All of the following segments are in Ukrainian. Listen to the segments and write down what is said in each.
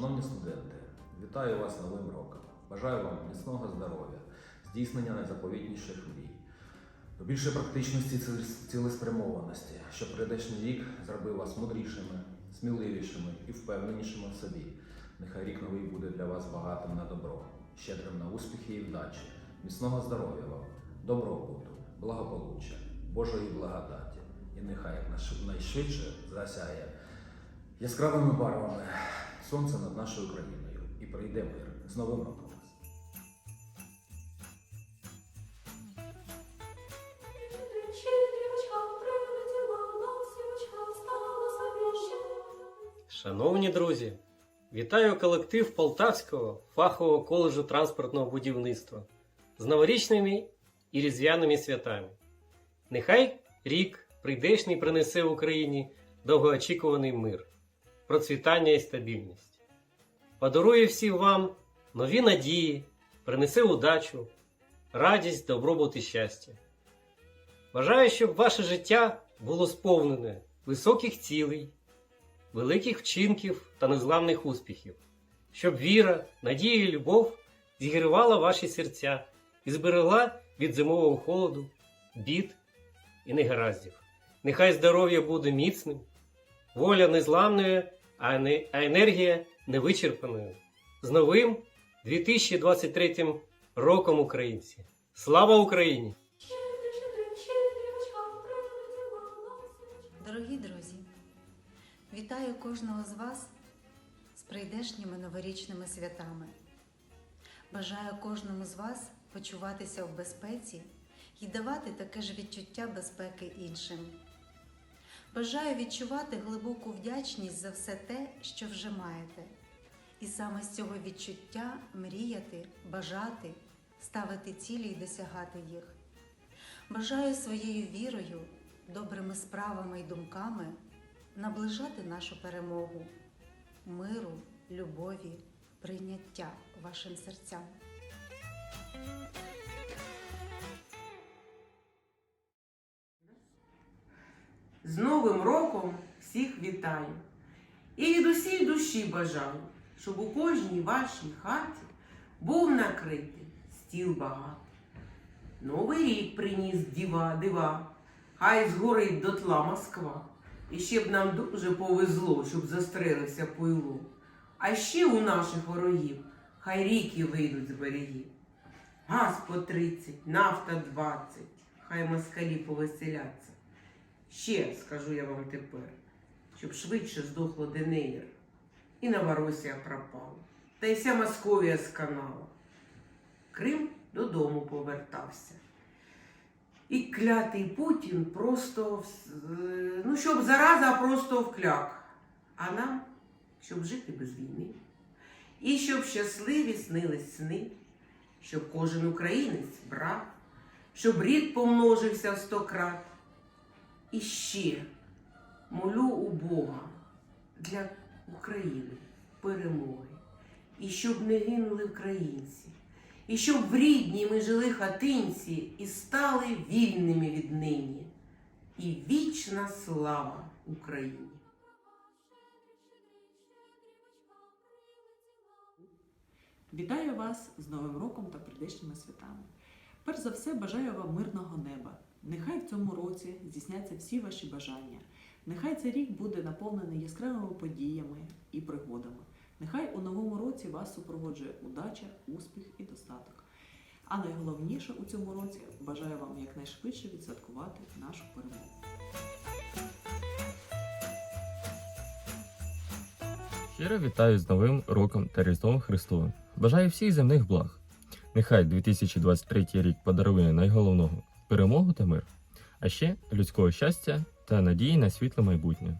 Шановні студенти, вітаю вас новим роком. Бажаю вам міцного здоров'я, здійснення найзаповітніших мрій, більше практичності цілеспрямованості, щоб прийдешній рік зробив вас мудрішими, сміливішими і впевненішими в собі. Нехай рік новий буде для вас багатим на добро, щедрим на успіхи і вдачі, міцного здоров'я вам, добробуту, благополуччя, Божої благодаті. І нехай як найшвидше засяє яскравими барвами сонце над нашою країною і прийде мир з новим роком. Шановні друзі, вітаю колектив Полтавського фахового коледжу транспортного будівництва з новорічними і різдвяними святами. Нехай рік прийдешній принесе Україні довгоочікуваний мир, процвітання і стабільність. Подарує всім вам нові надії, принесе удачу, радість, добробут і щастя. Бажаю, щоб ваше життя було сповнене високих цілей, великих вчинків та незламних успіхів, щоб віра, надія і любов зігрівала ваші серця і зберегла від зимового холоду, бід і негараздів. Нехай здоров'я буде міцним, воля незламною, а, не, енергія невичерпаною. З новим 2023 роком українці! Слава Україні! Дорогі друзі, вітаю кожного з вас з прийдешніми новорічними святами. Бажаю кожному з вас почуватися в безпеці і давати таке ж відчуття безпеки іншим. Бажаю відчувати глибоку вдячність за все те, що вже маєте, і саме з цього відчуття мріяти, бажати, ставити цілі і досягати їх. Бажаю своєю вірою, добрими справами і думками наближати нашу перемогу, миру, любові, прийняття вашим серцям. З Новим роком всіх вітаю. І від усієї душі бажаю, щоб у кожній вашій хаті був накритий стіл багатий. Новий рік приніс діва, дива, хай згорить дотла Москва. І ще б нам дуже повезло, щоб застрелився пойло. А ще у наших ворогів хай ріки вийдуть з берегів. Газ по 30, нафта 20, хай москалі повеселяться. Ще скажу я вам тепер, щоб швидше здохло Денеєр, і Новоросія пропала, та й вся Московія сканала. Крим додому повертався. І клятий Путін просто, е, ну, щоб зараза просто вкляк. А нам, щоб жити без війни. І щоб щасливі снились сни, щоб кожен українець брат, щоб рід помножився в сто крат. І ще молю у Бога для України перемоги, і щоб не гинули українці, і щоб в рідній ми жили хатинці і стали вільними від нині. І вічна слава Україні! Вітаю вас з Новим роком та прийдешніми святами. Перш за все, бажаю вам мирного неба. Нехай в цьому році здійсняться всі ваші бажання. Нехай цей рік буде наповнений яскравими подіями і пригодами. Нехай у новому році вас супроводжує удача, успіх і достаток. А найголовніше у цьому році бажаю вам якнайшвидше відсвяткувати нашу перемогу. Щиро вітаю з Новим роком та Різдвом Христовим. Бажаю всіх земних благ. Нехай 2023 рік подарує найголовного перемогу та мир, а ще людського щастя та надії на світле майбутнє.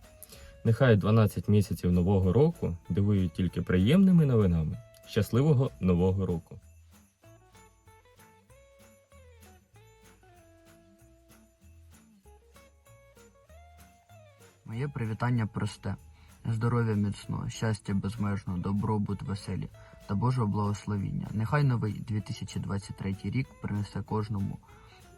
Нехай 12 місяців нового року дивують тільки приємними новинами. Щасливого нового року! Моє привітання просте. Здоров'я міцного, щастя безмежного, добробут веселі та Божого благословіння. Нехай новий 2023 рік принесе кожному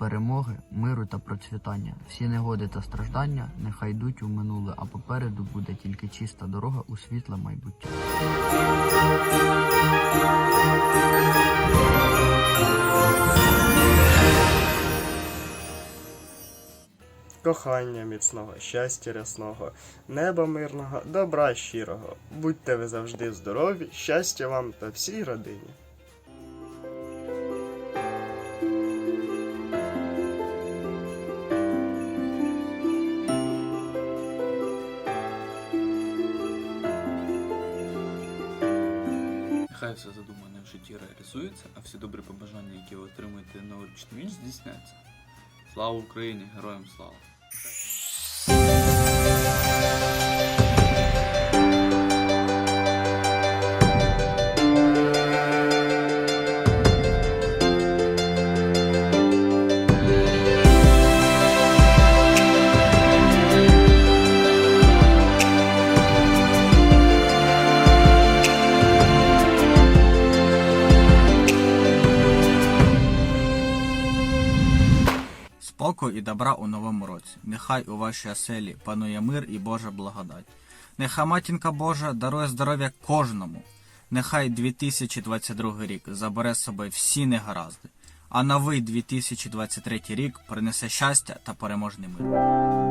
перемоги, миру та процвітання. Всі негоди та страждання нехай йдуть у минуле, а попереду буде тільки чиста дорога у світле майбуття. Кохання міцного, щастя рясного, неба мирного, добра щирого. Будьте ви завжди здорові, щастя вам та всій родині. Нехай все задумане в житті реалізується, а всі добрі побажання, які ви отримуєте на урочну ніч, здійсняться. Слава Україні! Героям слава! Спокою і добра у новому році. Нехай у вашій оселі панує мир і Божа благодать. Нехай матінка Божа дарує здоров'я кожному. Нехай 2022 рік забере з собою всі негаразди, а новий 2023 рік принесе щастя та переможний мир.